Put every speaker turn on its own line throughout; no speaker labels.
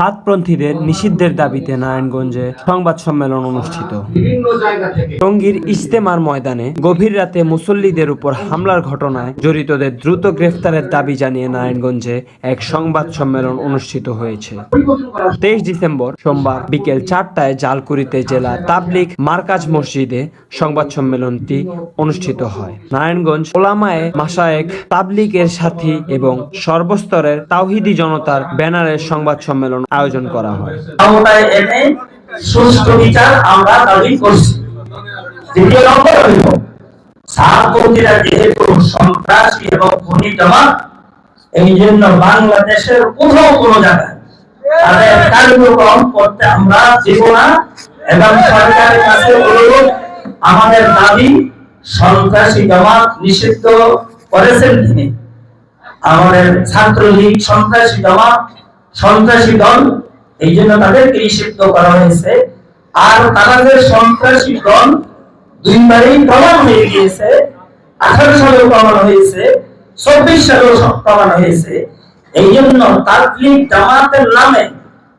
সাতপন্থীদের নিষিদ্ধের দাবিতে নারায়ণগঞ্জে সংবাদ সম্মেলন অনুষ্ঠিত। টঙ্গীর ইজতেমার ময়দানে গভীর রাতে মুসল্লিদের উপর হামলার ঘটনায় জড়িতদের দ্রুত গ্রেফতারের দাবি জানিয়ে নারায়ণগঞ্জে এক সংবাদ সম্মেলন অনুষ্ঠিত হয়েছে। তেইশ ডিসেম্বর সোমবার বিকেল চারটায় জালকুড়িতে জেলা তাবলিক মার্কাজ মসজিদে সংবাদ সম্মেলনটি অনুষ্ঠিত হয়। নারায়ণগঞ্জ ওলামায়ে মাসায়েক তাবলিকের সাথী এবং সর্বস্তরের তাওহিদি জনতার ব্যানারের সংবাদ সম্মেলন আয়োজন করা হয়।
সুষ্ঠু বিচার আমরা দাবি করছি। দ্বিতীয় নম্বর হইল সাতপন্থীরা যেহেতু সন্ত্রাসী এবং খনি জমা এই জন্য বাংলাদেশের কোথাও কোনো জায়গায় তাদের কার্যক্রম করতে আমরা না এবং সরকারের কাছে অনুরোধ, আমাদের দাবি সন্ত্রাসী জমাত নিষিদ্ধ করেছেন তিনি। আমাদের ছাত্রলীগ সন্ত্রাসী জমা সন্ত্রাসী দল, এই জন্য তাদেরকে নিষিদ্ধ করা হয়েছে। আর তারা যে সন্ত্রাসী দল দুইবারই প্রমাণ হয়ে গিয়েছে। আঠারো সালেও প্রমাণ হয়েছে, চব্বিশ সালেও প্রমাণ হয়েছে। এই জন্য তাবলিগ জামাতের নামে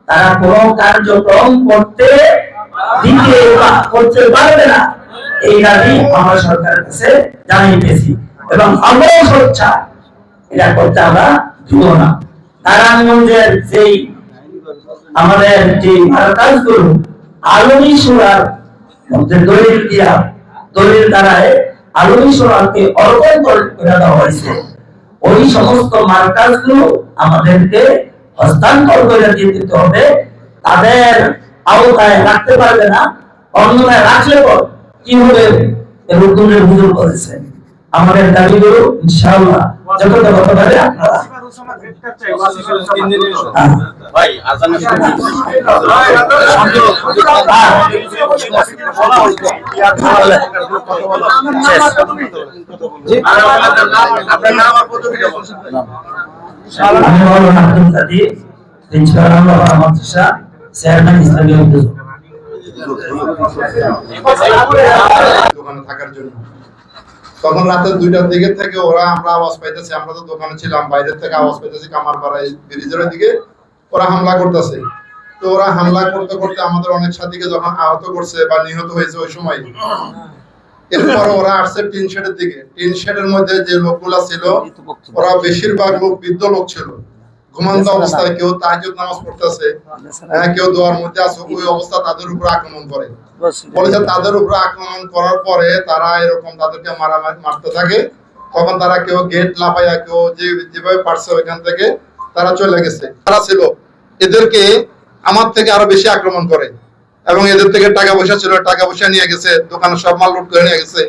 তারা কোনো কার্যক্রম করতে, দিতে করতে পারবে না। এই দাবি আমরা সরকারের কাছে জানিয়েছি এবং আমরাও সোচ্ছা এটা করতে আমরা দিব না। নারায়ণগঞ্জের আমাদের যে মধ্যে দলিল দিয়া, দলিল দ্বারায় অর্পণ করে দেওয়া হয়েছে। ওই সমস্ত মার্কাজগুলো আমাদেরকে হস্তান্তর করে দিয়ে দিতে হবে। তাদের আওতায় রাখতে পারবে না, অন্যথায় রাখলে কি হবে এরকম হুজুর করেছে আমাদের দাবিগুলো ইনশাআল্লাহ। যতটা হতে পারে আপনারা। চেয়ারম্যান ইসলামী
থাকার জন্য। তখন রাতে দুইটার দিকে থেকে ওরা আমরা আওয়াজ পাইতেছি, আমরা তো দোকানে ছিলাম, বাইরের থেকে আওয়াজ পাইতেছি কামার পাড়ায় ব্রিজের দিকে ওরা হামলা করতেছে। তো ওরা হামলা করতে করতে আমাদের অনেক সাথীকে যখন আহত করছে বা নিহত হয়েছে ওই সময়, এরপর ওরা আসছে টিন শেডের দিকে। টিন শেডের মধ্যে যে লোকগুলা ছিল, ওরা বেশিরভাগ লোক বৃদ্ধ লোক ছিল। ঘুমন্ত অবস্থায় কেউ তাহাজ্জুদ নামাজ পড়তেছে হ্যাঁ কেউ দোয়ার মধ্যে আছে ওই অবস্থা তাদের উপর আক্রমণ করে। বলেছে তাদের উপর আক্রমণ করার পরে তারা এরকম তাদেরকে মারামারি মারতে থাকে। তখন তারা কেউ গেট লাফাইয়া কেউ যে যেভাবে পারছে ওইখান থেকে তারা চলে গেছে। তারা ছিল এদেরকে আমার থেকে আরও বেশি আক্রমণ করে। এবং এদের থেকে টাকা পয়সা ছিল টাকা পয়সা নিয়ে গেছে দোকানে সব মাল লুট করে নিয়ে গেছে।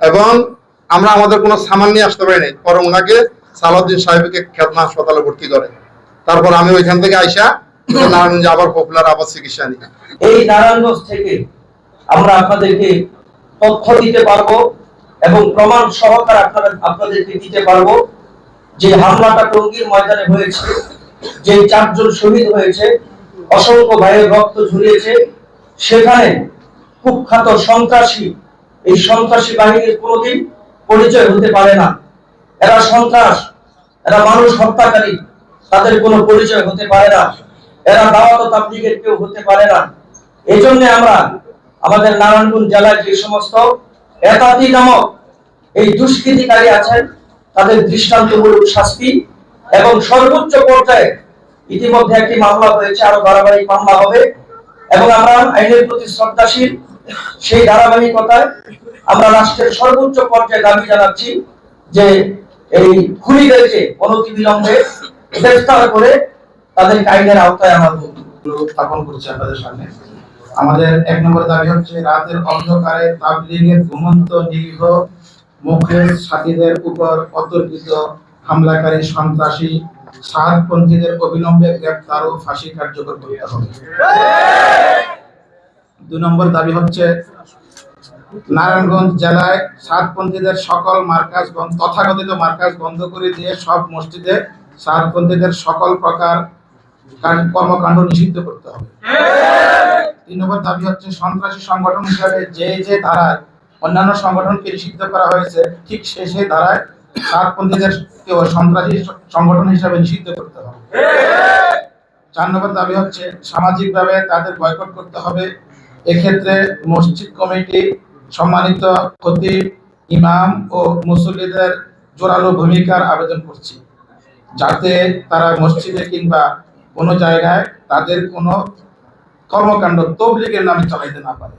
এবং আমরা আমাদের কোনো সামান নিয়ে আসতে পারিনি। পরে ওনাকে সালাউদ্দিন সাহেবকে খেতনা হাসপাতালে ভর্তি করে। তারপর আমি ওইখান থেকে আইসা নারায়ণগঞ্জে আবার পপুলার আবার চিকিৎসা নিই।
এই নারায়ণগঞ্জ থেকে আমরা আপনাদেরকে তথ্য দিতে পারব এবং প্রমাণ সহকারে আপনাদের, আপনাদেরকে দিতে পারব যে হামলাটা টঙ্গীর ময়দানে হয়েছে, যে চারজন শহীদ হয়েছে, অসংখ্য ভাইয়ের রক্ত ঝরিয়েছে সেখানে কুখ্যাত সন্ত্রাসী, এই সন্ত্রাসী বাহিনীর কোনোদিন পরিচয় হতে পারে না। এরা সন্ত্রাস, এরা মানুষ হত্যাকারী। তাদের কোনো পরিচয় হতে পারে না। এরা দাওয়াত তাবলিগের কেউ হতে পারে না। এই জন্য আমরা আমাদের নারায়ণগঞ্জ জেলায় যে সমস্ত একাতি নামক এই দুষ্কৃতিকারী আছেন, তাদের দৃষ্টান্তমূলক শাস্তি এবং সর্বোচ্চ পর্যায়ে ইতিমধ্যে একটি মামলা হয়েছে, আরও ধারাবাহিক মামলা হবে। এবং আমরা আইনের প্রতি শ্রদ্ধাশীল, সেই ধারাবাহিকতায় আমরা রাষ্ট্রের সর্বোচ্চ পর্যায়ে দাবি জানাচ্ছি যে এই খুনিদেরকে অনতিবিলম্বে গ্রেফতার করে তাদেরকে আইনের আওতায়
স্থাপন আপনাদের সামনে। আমাদের এক নম্বর দাবি হচ্ছে, রাতের অন্ধকারে তাবলিগের ঘুমন্ত নিরীহ মুখের সাথীদের উপর অতর্কিত হামলাকারী সন্ত্রাসী সাহায্যপন্থীদের অবিলম্বে গ্রেপ্তার ও ফাঁসি কার্যকর করতে হবে। দুই নম্বর দাবি হচ্ছে, নারায়ণগঞ্জ জেলায় সাতপন্থীদের সকল মার্কাজ তথাকথিত মার্কাজ বন্ধ করে দিয়ে সব মসজিদে সাতপন্থীদের সকল প্রকার কর্মকাণ্ড নিষিদ্ধ করতে হবে। তিন নম্বর দাবি হচ্ছে সন্ত্রাসী সংগঠন হিসাবে যে যে ধারায় অন্যান্য সংগঠনকে নিষিদ্ধ করা হয়েছে, ঠিক সে সে ধারায় সাতপন্থীদের কেউ সন্ত্রাসী সংগঠন হিসাবে নিষিদ্ধ করতে হবে। চার নম্বর দাবি হচ্ছে সামাজিকভাবে তাদের বয়কট করতে হবে। এক্ষেত্রে মসজিদ কমিটি সম্মানিত খতিব ইমাম ও মুসল্লিদের জোরালো ভূমিকার আবেদন করছি। যাতে তারা মসজিদে কিংবা কোনো জায়গায় তাদের কোনো কর্মকাণ্ড তবলিগের নামে চালাইতে না পারে।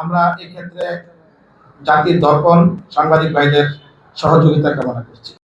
আমরা এক্ষেত্রে জাতির দর্পণ সাংবাদিক ভাইদের সহযোগিতা কামনা করছি।